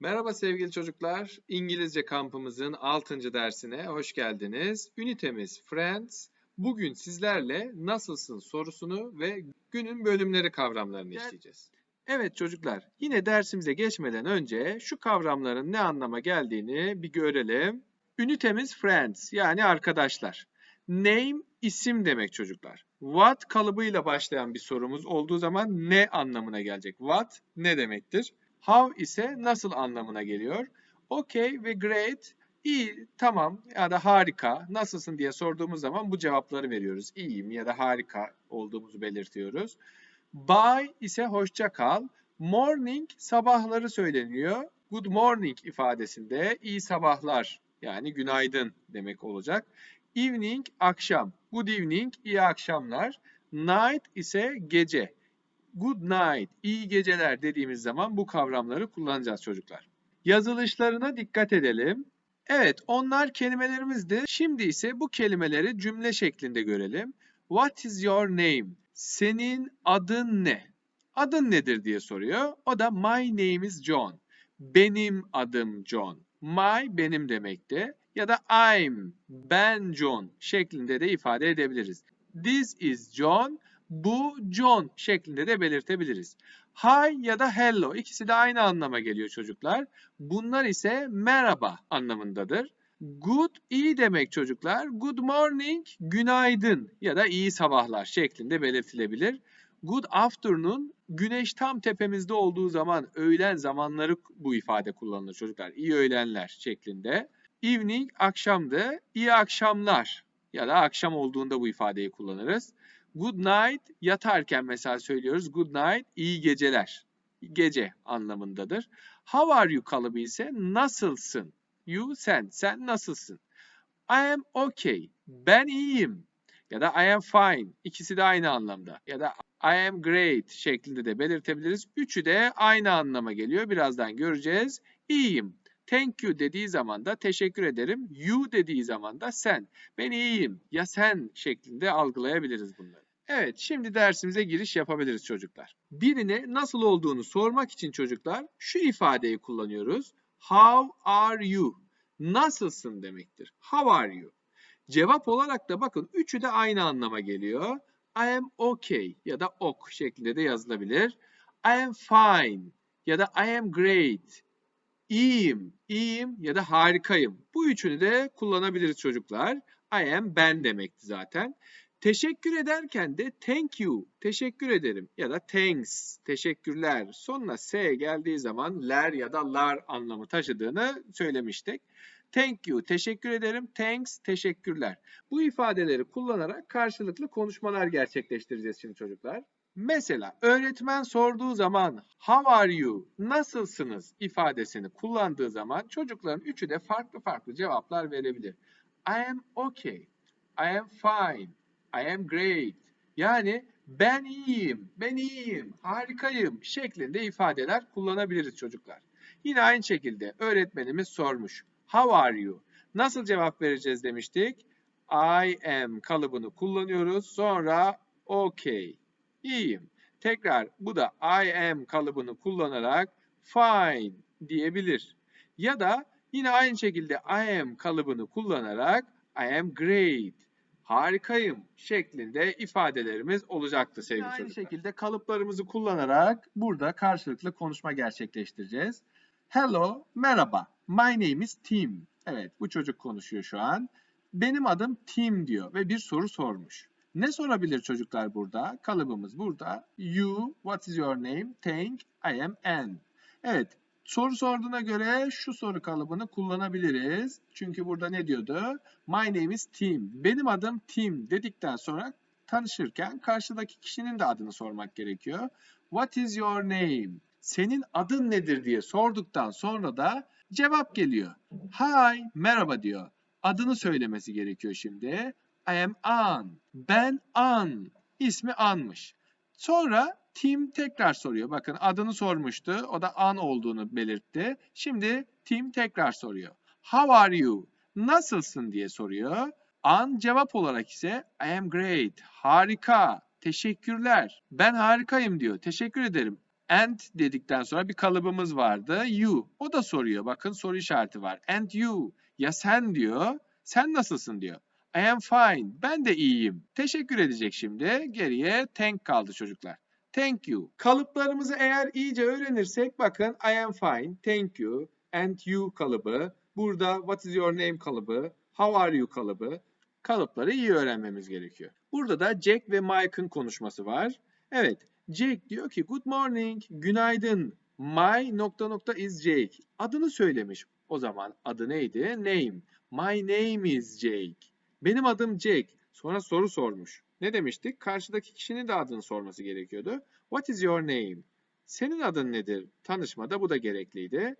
Merhaba sevgili çocuklar. İngilizce kampımızın 6. dersine hoş geldiniz. Ünitemiz Friends. Bugün sizlerle nasılsın sorusunu ve günün bölümleri kavramlarını işleyeceğiz. Evet çocuklar, yine dersimize geçmeden önce şu kavramların ne anlama geldiğini bir görelim. Ünitemiz Friends yani arkadaşlar. Name isim demek çocuklar. What kalıbıyla başlayan bir sorumuz olduğu zaman ne anlamına gelecek? What ne demektir? How ise nasıl anlamına geliyor. Okay ve great iyi, tamam ya da harika, nasılsın diye sorduğumuz zaman bu cevapları veriyoruz. İyiyim ya da harika olduğumuzu belirtiyoruz. Bye ise hoşça kal. Morning sabahları söyleniyor. Good morning ifadesinde iyi sabahlar yani günaydın demek olacak. Evening akşam. Good evening iyi akşamlar. Night ise gece. Good night, iyi geceler dediğimiz zaman bu kavramları kullanacağız çocuklar. Yazılışlarına dikkat edelim. Evet, onlar kelimelerimizdi. Şimdi ise bu kelimeleri cümle şeklinde görelim. What is your name? Senin adın ne? Adın nedir diye soruyor. O da my name is John. Benim adım John. My benim demekti. Ya da I'm, ben John şeklinde de ifade edebiliriz. This is John. Bu John şeklinde de belirtebiliriz. Hi ya da hello ikisi de aynı anlama geliyor çocuklar. Bunlar ise merhaba anlamındadır. Good iyi demek çocuklar. Good morning günaydın ya da iyi sabahlar şeklinde belirtilebilir. Good afternoon güneş tam tepemizde olduğu zaman öğlen zamanları bu ifade kullanılır çocuklar. İyi öğlenler şeklinde. Evening akşamdı. İyi akşamlar ya da akşam olduğunda bu ifadeyi kullanırız. Good night yatarken mesela söylüyoruz. Good night iyi geceler. Gece anlamındadır. How are you kalıbı ise nasılsın? You sen. Sen nasılsın? I am okay. Ben iyiyim. Ya da I am fine. İkisi de aynı anlamda. Ya da I am great şeklinde de belirtebiliriz. Üçü de aynı anlama geliyor. Birazdan göreceğiz. İyiyim. Thank you dediği zaman da teşekkür ederim. You dediği zaman da sen. Ben iyiyim. Ya sen şeklinde algılayabiliriz bunları. Evet, şimdi dersimize giriş yapabiliriz çocuklar. Birine nasıl olduğunu sormak için çocuklar şu ifadeyi kullanıyoruz. How are you? Nasılsın demektir. How are you? Cevap olarak da bakın üçü de aynı anlama geliyor. I am okay ya da ok şeklinde de yazılabilir. I am fine ya da I am great. İyiyim, iyiyim ya da harikayım. Bu üçünü de kullanabiliriz çocuklar. I am ben demekti zaten. Teşekkür ederken de thank you, teşekkür ederim ya da thanks, teşekkürler. Sonuna s geldiği zaman ler ya da lar anlamı taşıdığını söylemiştik. Thank you, teşekkür ederim. Thanks, teşekkürler. Bu ifadeleri kullanarak karşılıklı konuşmalar gerçekleştireceğiz şimdi çocuklar. Mesela öğretmen sorduğu zaman how are you, nasılsınız ifadesini kullandığı zaman çocukların üçü de farklı farklı cevaplar verebilir. I am okay, I am fine, I am great. Yani ben iyiyim, ben iyiyim, harikayım şeklinde ifadeler kullanabiliriz çocuklar. Yine aynı şekilde öğretmenimiz sormuş. How are you? Nasıl cevap vereceğiz demiştik. I am kalıbını kullanıyoruz. Sonra okay. İyiyim. Tekrar bu da I am kalıbını kullanarak fine diyebilir. Ya da yine aynı şekilde I am kalıbını kullanarak I am great. Harikayım şeklinde ifadelerimiz olacaktı sevgili aynı çocuklar. şekilde kalıplarımızı kullanarak burada karşılıklı konuşma gerçekleştireceğiz. Hello, merhaba. My name is Tim. Evet, bu çocuk konuşuyor şu an. Benim adım Tim diyor ve bir soru sormuş. Ne sorabilir çocuklar burada? Kalıbımız burada. You, what is your name? Thank, I am Anne. Evet, soru sorduğuna göre şu soru kalıbını kullanabiliriz. Çünkü burada ne diyordu? My name is Tim. Benim adım Tim dedikten sonra tanışırken karşıdaki kişinin de adını sormak gerekiyor. What is your name? Senin adın nedir diye sorduktan sonra da cevap geliyor. Hi, merhaba diyor. Adını söylemesi gerekiyor şimdi. I am An. Ben An. İsmi An'mış. Sonra Tim tekrar soruyor. Bakın adını sormuştu. O da An olduğunu belirtti. Şimdi Tim tekrar soruyor. How are you? Nasılsın diye soruyor. An cevap olarak ise I am great. Harika. Teşekkürler. Ben harikayım diyor. Teşekkür ederim. And dedikten sonra bir kalıbımız vardı. You. O da soruyor. Bakın soru işareti var. And you. Ya sen diyor. Sen nasılsın diyor. I am fine. Ben de iyiyim. Teşekkür edecek şimdi. Geriye thank kaldı çocuklar. Thank you. Kalıplarımızı eğer iyice öğrenirsek bakın I am fine, thank you, and you kalıbı. Burada what is your name kalıbı, how are you kalıbı. Kalıpları iyi öğrenmemiz gerekiyor. Burada da Jack ve Mike'ın konuşması var. Evet, Jack diyor ki good morning, günaydın. My nokta nokta is Jake. Adını söylemiş. O zaman adı neydi? Name. My name is Jake. Benim adım Jake. Sonra soru sormuş. Ne demiştik? Karşıdaki kişinin de adını sorması gerekiyordu. What is your name? Senin adın nedir? Tanışmada bu da gerekliydi.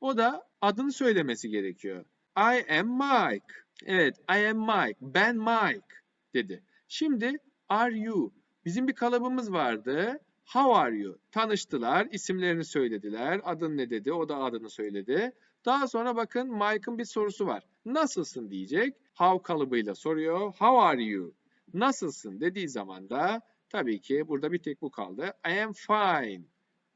O da adını söylemesi gerekiyor. I am Mike. Evet, I am Mike. Ben Mike dedi. Şimdi are you? Bizim bir kalıbımız vardı. How are you? Tanıştılar, isimlerini söylediler. Adın ne dedi? O da adını söyledi. Daha sonra bakın Mike'ın bir sorusu var. Nasılsın diyecek. How kalıbıyla soruyor. How are you? Nasılsın dediği zaman da tabii ki burada bir tek bu kaldı. I am fine.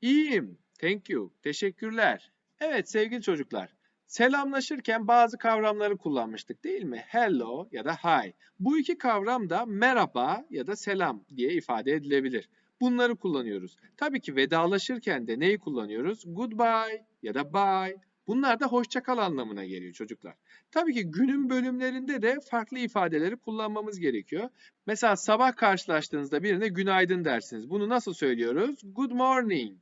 İyiyim. Thank you. Teşekkürler. Evet sevgili çocuklar. Selamlaşırken bazı kavramları kullanmıştık değil mi? Hello ya da hi. Bu iki kavram da merhaba ya da selam diye ifade edilebilir. Bunları kullanıyoruz. Tabii ki vedalaşırken de neyi kullanıyoruz? Goodbye ya da bye. Bunlar da hoşça kal anlamına geliyor çocuklar. Tabii ki günün bölümlerinde de farklı ifadeleri kullanmamız gerekiyor. Mesela sabah karşılaştığınızda birine günaydın dersiniz. Bunu nasıl söylüyoruz? Good morning.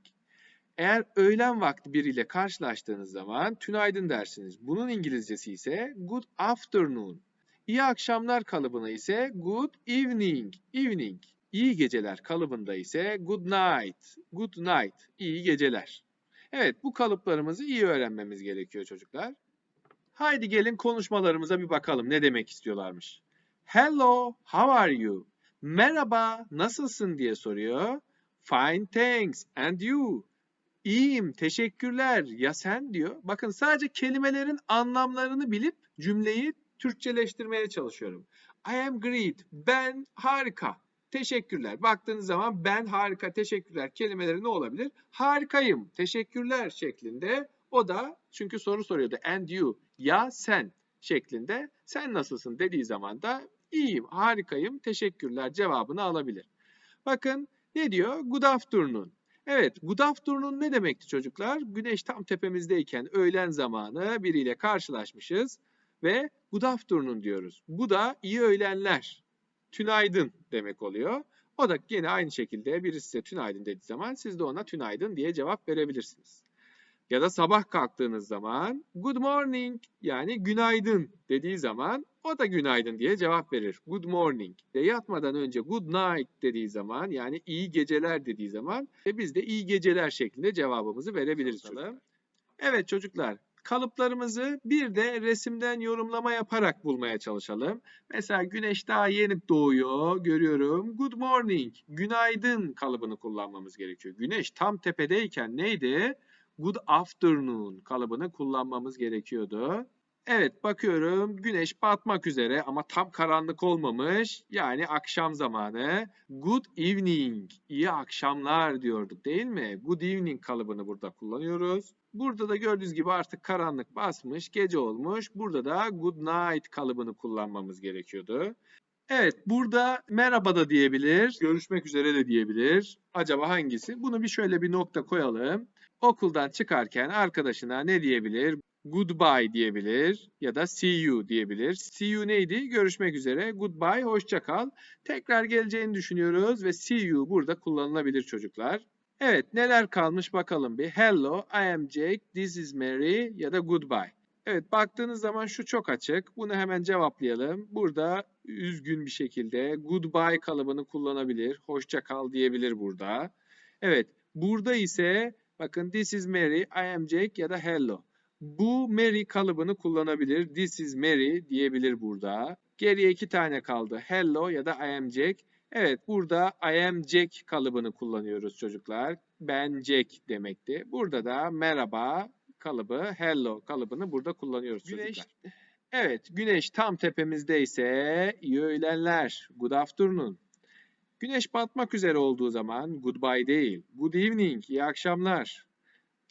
Eğer öğlen vakti biriyle karşılaştığınız zaman tünaydın dersiniz. Bunun İngilizcesi ise good afternoon. İyi akşamlar kalıbına ise good evening. Evening. İyi geceler kalıbında ise good night. Good night. İyi geceler. Evet bu kalıplarımızı iyi öğrenmemiz gerekiyor çocuklar. Haydi gelin konuşmalarımıza bir bakalım ne demek istiyorlarmış. Hello, how are you? Merhaba, nasılsın diye soruyor. Fine, thanks. And you? İyiyim, teşekkürler. Ya sen diyor. Bakın sadece kelimelerin anlamlarını bilip cümleyi Türkçeleştirmeye çalışıyorum. I am great. Ben harika. Teşekkürler. Baktığınız zaman ben harika, teşekkürler kelimeleri ne olabilir? Harikayım, teşekkürler şeklinde. O da çünkü soru soruyordu. And you, ya sen şeklinde. Sen nasılsın dediği zaman da iyiyim, harikayım, teşekkürler cevabını alabilir. Bakın ne diyor? Good afternoon. Evet, good afternoon ne demekti çocuklar? Güneş tam tepemizdeyken öğlen zamanı biriyle karşılaşmışız ve good afternoon diyoruz. Bu da iyi öğlenler, tünaydın demek oluyor. O da yine aynı şekilde birisi size tünaydın dediği zaman siz de ona tünaydın diye cevap verebilirsiniz. Ya da sabah kalktığınız zaman good morning yani günaydın dediği zaman o da günaydın diye cevap verir. Good morning. Ve yatmadan önce good night dediği zaman yani iyi geceler dediği zaman ve biz de iyi geceler şeklinde cevabımızı verebiliriz çocuklar. Evet çocuklar kalıplarımızı bir de resimden yorumlama yaparak bulmaya çalışalım. Mesela güneş daha yeni doğuyor görüyorum. Good morning, günaydın kalıbını kullanmamız gerekiyor. Güneş tam tepedeyken neydi? Good afternoon kalıbını kullanmamız gerekiyordu. Evet bakıyorum güneş batmak üzere ama tam karanlık olmamış. Yani akşam zamanı. Good evening. iyi akşamlar diyorduk değil mi? Good evening kalıbını burada kullanıyoruz. Burada da gördüğünüz gibi artık karanlık basmış, gece olmuş. Burada da good night kalıbını kullanmamız gerekiyordu. Evet, burada merhaba da diyebilir, görüşmek üzere de diyebilir. Acaba hangisi? Bunu bir şöyle bir nokta koyalım. Okuldan çıkarken arkadaşına ne diyebilir? Goodbye diyebilir ya da see you diyebilir. See you neydi? Görüşmek üzere. Goodbye, hoşça kal. Tekrar geleceğini düşünüyoruz ve see you burada kullanılabilir çocuklar. Evet, neler kalmış bakalım bir. Hello, I am Jake, this is Mary ya da goodbye. Evet, baktığınız zaman şu çok açık. Bunu hemen cevaplayalım. Burada üzgün bir şekilde goodbye kalıbını kullanabilir. Hoşça kal diyebilir burada. Evet, burada ise bakın this is Mary, I am Jake ya da hello. Bu Mary kalıbını kullanabilir. This is Mary diyebilir burada. Geriye iki tane kaldı. Hello ya da I am Jack. Evet burada I am Jack kalıbını kullanıyoruz çocuklar. Ben Jack demekti. Burada da merhaba kalıbı, hello kalıbını burada kullanıyoruz Güneş- çocuklar. Evet güneş tam tepemizdeyse iyi öğlenler. Good afternoon. Güneş batmak üzere olduğu zaman goodbye değil, good evening, iyi akşamlar.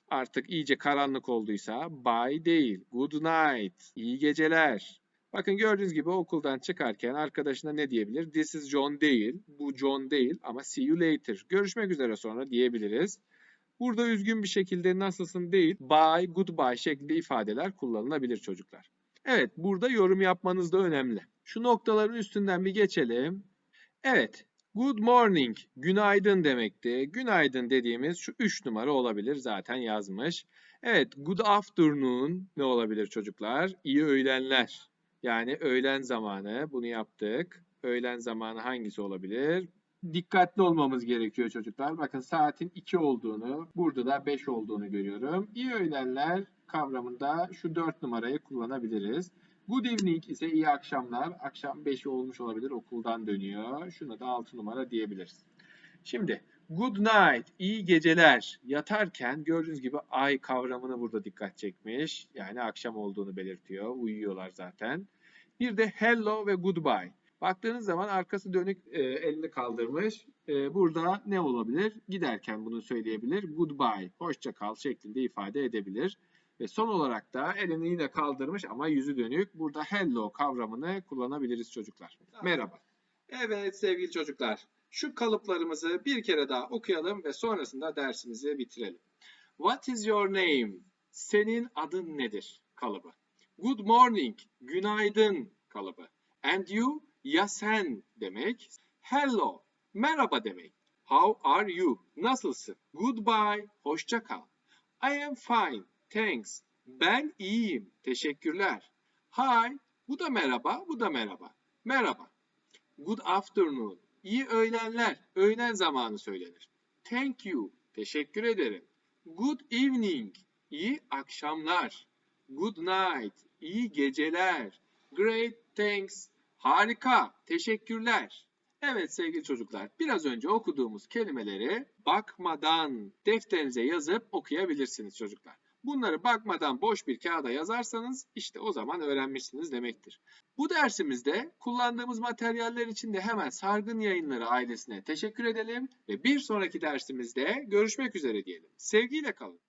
Artık iyice karanlık olduysa bye değil, good night, iyi geceler. Bakın gördüğünüz gibi okuldan çıkarken arkadaşına ne diyebilir? This is John değil, bu John değil ama see you later. Görüşmek üzere sonra diyebiliriz. Burada üzgün bir şekilde nasılsın değil, bye, goodbye şeklinde ifadeler kullanılabilir çocuklar. Evet, burada yorum yapmanız da önemli. Şu noktaların üstünden bir geçelim. Evet, good morning, günaydın demekti. Günaydın dediğimiz şu 3 numara olabilir zaten yazmış. Evet, good afternoon ne olabilir çocuklar? İyi öğlenler. Yani öğlen zamanı bunu yaptık. Öğlen zamanı hangisi olabilir? Dikkatli olmamız gerekiyor çocuklar. Bakın saatin 2 olduğunu, burada da 5 olduğunu görüyorum. İyi öğlenler kavramında şu 4 numarayı kullanabiliriz. Good evening ise iyi akşamlar. Akşam 5 olmuş olabilir okuldan dönüyor. Şuna da 6 numara diyebiliriz. Şimdi good night, iyi geceler. Yatarken gördüğünüz gibi ay kavramını burada dikkat çekmiş. Yani akşam olduğunu belirtiyor. Uyuyorlar zaten. Bir de hello ve goodbye. Baktığınız zaman arkası dönük e, elini kaldırmış. E, burada ne olabilir? Giderken bunu söyleyebilir. Goodbye, hoşça kal şeklinde ifade edebilir. Ve son olarak da elini yine kaldırmış ama yüzü dönük. Burada hello kavramını kullanabiliriz çocuklar. Merhaba. Evet sevgili çocuklar. Şu kalıplarımızı bir kere daha okuyalım ve sonrasında dersimizi bitirelim. What is your name? Senin adın nedir? Kalıbı. Good morning. Günaydın kalıbı. And you? Ya sen demek. Hello. Merhaba demek. How are you? Nasılsın? Goodbye. Hoşça kal. I am fine. Thanks. Ben iyiyim. Teşekkürler. Hi. Bu da merhaba, bu da merhaba. Merhaba. Good afternoon. İyi öğlenler. Öğlen zamanı söylenir. Thank you. Teşekkür ederim. Good evening. İyi akşamlar. Good night. İyi geceler. Great thanks. Harika. Teşekkürler. Evet sevgili çocuklar, biraz önce okuduğumuz kelimeleri bakmadan defterinize yazıp okuyabilirsiniz çocuklar. Bunları bakmadan boş bir kağıda yazarsanız işte o zaman öğrenmişsiniz demektir. Bu dersimizde kullandığımız materyaller için de hemen Sargın Yayınları ailesine teşekkür edelim ve bir sonraki dersimizde görüşmek üzere diyelim. Sevgiyle kalın.